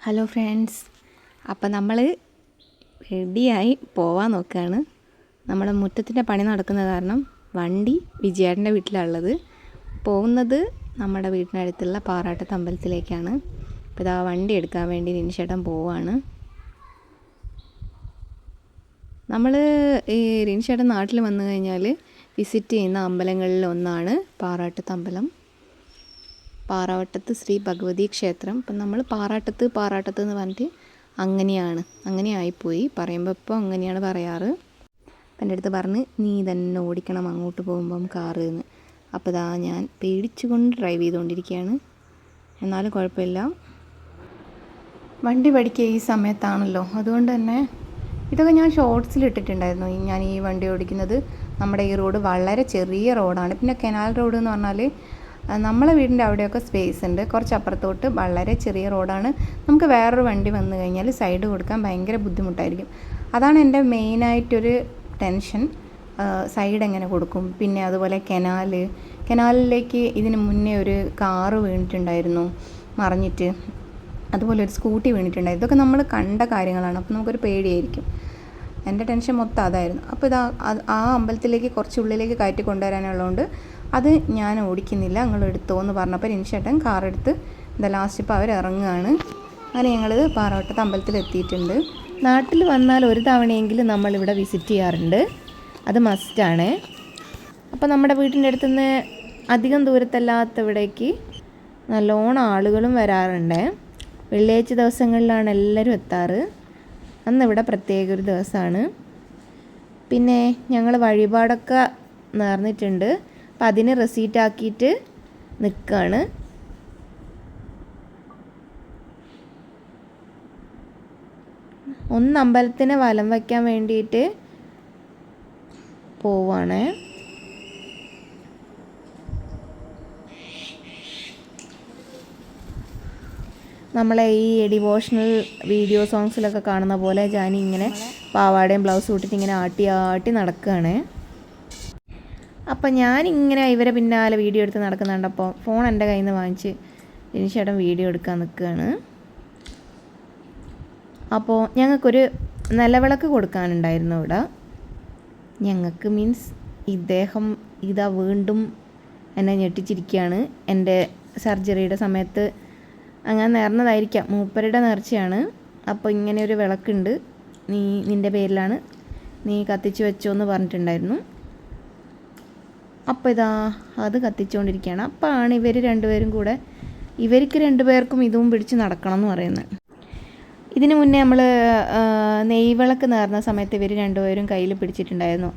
Hello friends അപ്പം നമ്മൾ റെഡിയായി പോവാൻ നോക്കുകയാണ് നമ്മുടെ മുറ്റത്തിന്റെ പണി നടക്കുന്ന കാരണം വണ്ടി വിജയേട്ടന്റെ വീട്ടിലുള്ളത് പോകുന്നത് നമ്മുടെ വീടിനടുത്തുള്ള പാറാട്ടത്ത് അമ്പലത്തിലേക്കാണ്. അപ്പോൾ ഇതാ വണ്ടി എടുക്കാൻ വേണ്ടി നിനിഷേട്ടൻ പോവാണ്. നമ്മൾ ഈ റിൻഷേട്ടൻ നാട്ടിൽ വന്നു കഴിഞ്ഞാൽ വിസിറ്റ് ചെയ്യുന്ന അമ്പലങ്ങളിൽ ഒന്നാണ് പാറാട്ടത്ത് അമ്പലം. പാറാവട്ടത്ത് ശ്രീ ഭഗവതി ക്ഷേത്രം. ഇപ്പം നമ്മൾ പാറാട്ടത്ത് പാറാട്ടത്ത് എന്ന് പറഞ്ഞിട്ട് അങ്ങനെയാണ്. അങ്ങനെ ആയിപ്പോയി. പറയുമ്പോൾ ഇപ്പോൾ അങ്ങനെയാണ് പറയാറ്. അപ്പം എന്റെ അടുത്ത് പറഞ്ഞ് നീ തന്നെ ഓടിക്കണം അങ്ങോട്ട് പോകുമ്പം കാറ് എന്ന്. അപ്പോൾ ഇതാ ഞാൻ പേടിച്ചുകൊണ്ട് ഡ്രൈവ് ചെയ്തുകൊണ്ടിരിക്കുകയാണ്. എന്നാലും കുഴപ്പമില്ല. വണ്ടി പഠിക്കുക ഈ സമയത്താണല്ലോ. അതുകൊണ്ട് തന്നെ ഇതൊക്കെ ഞാൻ ഷോർട്സിൽ ഇട്ടിട്ടുണ്ടായിരുന്നു. ഞാൻ ഈ വണ്ടി ഓടിക്കുന്നത് നമ്മുടെ ഈ റോഡ് വളരെ ചെറിയ റോഡാണ് പിന്നെ കനാൽ റോഡ് എന്ന് പറഞ്ഞാൽ നമ്മളെ വീടിന്റെ അവിടെയൊക്കെ സ്പേസ് ഉണ്ട്. കുറച്ച് അപ്പുറത്തോട്ട് വളരെ ചെറിയ റോഡാണ്. നമുക്ക് വേറൊരു വണ്ടി വന്നു കഴിഞ്ഞാൽ സൈഡ് കൊടുക്കാൻ ഭയങ്കര ബുദ്ധിമുട്ടായിരിക്കും. അതാണ് എന്റെ മെയിനായിട്ടൊരു ടെൻഷൻ സൈഡ് എങ്ങനെ കൊടുക്കും? പിന്നെ അതുപോലെ കനാല് കനാലിലേക്ക് ഇതിന് മുന്നേ ഒരു കാറ് വീണിട്ടുണ്ടായിരുന്നു മറിഞ്ഞിട്ട്. അതുപോലെ ഒരു സ്കൂട്ടി വീണിട്ടുണ്ടായിരുന്നു. ഇതൊക്കെ നമ്മൾ കണ്ട കാര്യങ്ങളാണ്. അപ്പോൾ നമുക്കൊരു പേടിയായിരിക്കും. എന്റെ ടെൻഷൻ മൊത്തം അതായിരുന്നു. അപ്പോൾ ഇത് ആ അമ്പലത്തിലേക്ക് കുറച്ച് ഉള്ളിലേക്ക് കയറ്റി കൊണ്ടുവരാനുള്ളതുകൊണ്ട് അത് ഞാൻ ഓടിക്കുന്നില്ല നിങ്ങൾ എടുത്തോ എന്ന് പറഞ്ഞപ്പോൾ രനിശേട്ടൻ കാർ എടുത്ത് എന്താ ലാസ്റ്റ് ഇപ്പോൾ അവർ ഇറങ്ങുകയാണ് അങ്ങനെ ഞങ്ങൾ പാറവട്ടത്ത് അമ്പലത്തിൽ എത്തിയിട്ടുണ്ട്. നാട്ടിൽ വന്നാൽ ഒരു തവണയെങ്കിലും നമ്മളിവിടെ വിസിറ്റ് ചെയ്യാറുണ്ട്. അത് മസ്റ്റാണ് അപ്പോൾ നമ്മുടെ വീട്ടിന്റെ അടുത്തുനിന്ന് അധികം ദൂരത്തല്ലാത്ത ഇവിടേക്ക് നല്ലോണം ആളുകളും വരാറുണ്ട്. വെള്ളിയാഴ്ച ദിവസങ്ങളിലാണ് എല്ലാവരും എത്താറ്. അന്ന് ഇവിടെ പ്രത്യേക ഒരു ദിവസമാണ്. പിന്നെ ഞങ്ങൾ വഴിപാടൊക്കെ നേർന്നിട്ടുണ്ട് അപ്പം അതിന് റെസീറ്റ് ആക്കിയിട്ട് നിൽക്കുകയാണ് ഒന്ന് അമ്പലത്തിന് വലം വയ്ക്കാൻ വേണ്ടിയിട്ട് പോവാണ്. നമ്മളെ ഈ ഡിവോഷണൽ വീഡിയോ സോങ്സിലൊക്കെ കാണുന്ന പോലെ ജാനി ഇങ്ങനെ പാവാടയും ബ്ലൗസ് ഇട്ടിട്ട് ഇങ്ങനെ ആട്ടി ആട്ടി നടക്കുകയാണ് അപ്പം ഞാനിങ്ങനെ ഇവരെ പിന്നാലെ വീഡിയോ എടുത്ത് നടക്കുന്നുണ്ടപ്പോൾ ഫോൺ എന്റെ കയ്യിൽ നിന്ന് വാങ്ങിച്ച് ജനിച്ചേട്ടൻ വീഡിയോ എടുക്കാൻ നിൽക്കുകയാണ് അപ്പോൾ ഞങ്ങൾക്കൊരു നിലവിളക്ക് കൊടുക്കാനുണ്ടായിരുന്നു ഇവിടെ. ഞങ്ങൾക്ക് മീൻസ് ഇദ്ദേഹം ഇതാ വീണ്ടും എന്നെ ഞെട്ടിച്ചിരിക്കുകയാണ്. എന്റെ സർജറിയുടെ സമയത്ത് അങ്ങനെ നേർന്നതായിരിക്കാം. മൂപ്പരുടെ നേർച്ചയാണ്. അപ്പോൾ ഇങ്ങനെ ഒരു വിളക്കുണ്ട്. നീ നിന്റെ പേരിലാണ്. നീ കത്തിച്ച് വെച്ചോ എന്ന് പറഞ്ഞിട്ടുണ്ടായിരുന്നു. അപ്പോൾ ഇതാ അത് കത്തിച്ചുകൊണ്ടിരിക്കുകയാണ് അപ്പോഴാണ് ഇവർ രണ്ടുപേരും കൂടെ ഇവർക്ക് രണ്ടുപേർക്കും ഇതും പിടിച്ച് നടക്കണം എന്ന് പറയുന്നത്. ഇതിനു മുന്നേ നമ്മൾ നെയ്വിളക്ക് നേർന്ന സമയത്ത് ഇവർ രണ്ടുപേരും കയ്യിൽ പിടിച്ചിട്ടുണ്ടായിരുന്നു.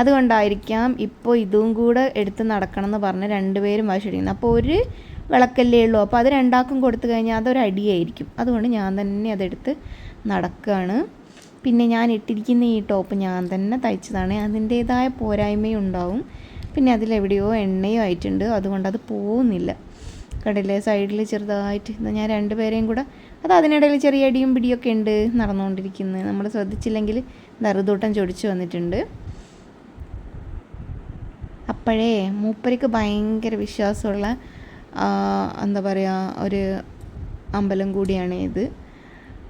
അതുകൊണ്ടായിരിക്കാം ഇപ്പോൾ ഇതും കൂടെ എടുത്ത് നടക്കണം എന്ന് പറഞ്ഞ് രണ്ടുപേരും വാശിടിക്കുന്നത് അപ്പോൾ ഒരു വിളക്കല്ലേ ഉള്ളൂ. അപ്പോൾ അത് രണ്ടാക്കും കൊടുത്തു കഴിഞ്ഞാൽ അതൊരു അടിയായിരിക്കും. അതുകൊണ്ട് ഞാൻ തന്നെ അതെടുത്ത് നടക്കുകയാണ്. പിന്നെ ഞാൻ ഇട്ടിരിക്കുന്ന ഈ ടോപ്പ് ഞാൻ തന്നെ തയ്ച്ചതാണ്. അതിന്റേതായ പോരായ്മയും ഉണ്ടാവും പിന്നെ അതിലെവിടെയോ എണ്ണയോ ആയിട്ടുണ്ട്. അതുകൊണ്ട് അത് പോകുന്നില്ല കണ്ടില്ലേ സൈഡിൽ ചെറുതായിട്ട് ഞാൻ രണ്ടുപേരെയും കൂടെ അത് അതിനിടയിൽ ചെറിയ അടിയും പിടിയൊക്കെ ഉണ്ട് നടന്നുകൊണ്ടിരിക്കുന്നത്. നമ്മൾ ശ്രദ്ധിച്ചില്ലെങ്കിൽ നറുതൂട്ടം ചൊടിച്ചു വന്നിട്ടുണ്ട്. അപ്പോഴേ മൂപ്പരിക്ക് ഭയങ്കര വിശ്വാസമുള്ള എന്താ പറയുക ഒരു അമ്പലം കൂടിയാണ് ഇത്.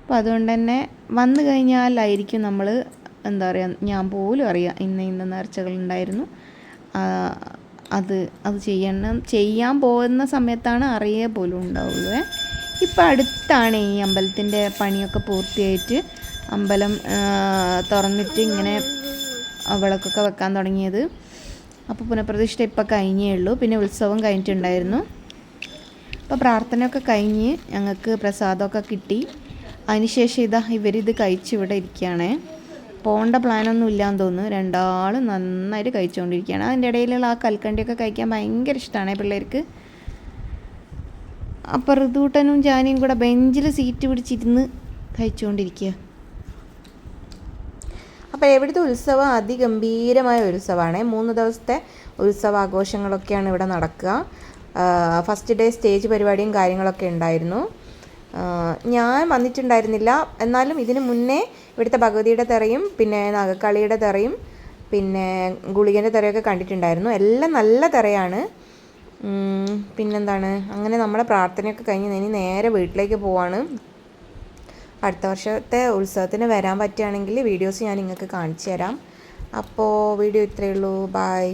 അപ്പോൾ അതുകൊണ്ട് തന്നെ വന്നു കഴിഞ്ഞാലായിരിക്കും നമ്മൾ എന്താ പറയുക ഞാൻ പോലും അറിയാം ഇന്ന ഇന്ന നേർച്ചകളുണ്ടായിരുന്നു അത് അത് ചെയ്യണം. ചെയ്യാൻ പോകുന്ന സമയത്താണ് അറിയേ പോലും ഉണ്ടാവുള്ളൂ. ഇപ്പം അടുത്താണ് ഈ അമ്പലത്തിന്റെ പണിയൊക്കെ പൂർത്തിയായിട്ട് അമ്പലം തുറന്നിട്ട് ഇങ്ങനെ വിളക്കൊക്കെ വെക്കാൻ തുടങ്ങിയത്. അപ്പോൾ പുനഃപ്രതിഷ്ഠ ഇപ്പം കഴിഞ്ഞേ ഉള്ളൂ. പിന്നെ ഉത്സവം കഴിഞ്ഞിട്ടുണ്ടായിരുന്നു. അപ്പോൾ പ്രാർത്ഥനയൊക്കെ കഴിഞ്ഞ് ഞങ്ങൾക്ക് പ്രസാദമൊക്കെ കിട്ടി. അതിനുശേഷം ഇതാ ഇവരിത് കഴിച്ച് ഇവിടെ ഇരിക്കുകയാണ്. പോകേണ്ട പ്ലാനൊന്നും ഇല്ലാന്ന് തോന്നുന്നു. രണ്ടാളും നന്നായിട്ട് കഴിച്ചുകൊണ്ടിരിക്കുകയാണ് അതിന്റെ ഇടയിലുള്ള ആ കൽക്കണ്ടിയൊക്കെ കഴിക്കാൻ ഭയങ്കര ഇഷ്ടമാണ് പിള്ളേർക്ക്. അപ്പം ഋതുട്ടനും ജാനിയും കൂടെ ബെഞ്ചിൽ സീറ്റ് പിടിച്ചിരുന്ന് കഴിച്ചുകൊണ്ടിരിക്കുക അപ്പോൾ എവിടുത്തെ ഉത്സവം അതിഗംഭീരമായ ഉത്സവമാണ്. മൂന്ന് ദിവസത്തെ ഉത്സവാഘോഷങ്ങളൊക്കെയാണ് ഇവിടെ നടക്കുക. ഫസ്റ്റ് ഡേ സ്റ്റേജ് പരിപാടിയും കാര്യങ്ങളൊക്കെ ഉണ്ടായിരുന്നു. ഞാൻ വന്നിട്ടുണ്ടായിരുന്നില്ല. എന്നാലും ഇതിന് മുന്നേ ഇവിടുത്തെ ഭഗവതിയുടെ തെറയും പിന്നെ നാഗക്കളിയുടെ തെറയും പിന്നെ ഗുളികന്റെ തെറയൊക്കെ കണ്ടിട്ടുണ്ടായിരുന്നു. എല്ലാം നല്ല തെറയാണ്. പിന്നെന്താണ്? അങ്ങനെ നമ്മുടെ പ്രാർത്ഥനയൊക്കെ കഴിഞ്ഞ് ഇനി നേരെ വീട്ടിലേക്ക് പോവാണ്. അടുത്ത വർഷത്തെ ഉത്സവത്തിന് വരാൻ പറ്റുകയാണെങ്കിൽ വീഡിയോസ് ഞാൻ നിങ്ങൾക്ക് കാണിച്ചു തരാം. അപ്പോൾ വീഡിയോ ഇത്രയേ ഉള്ളൂ. ബായ്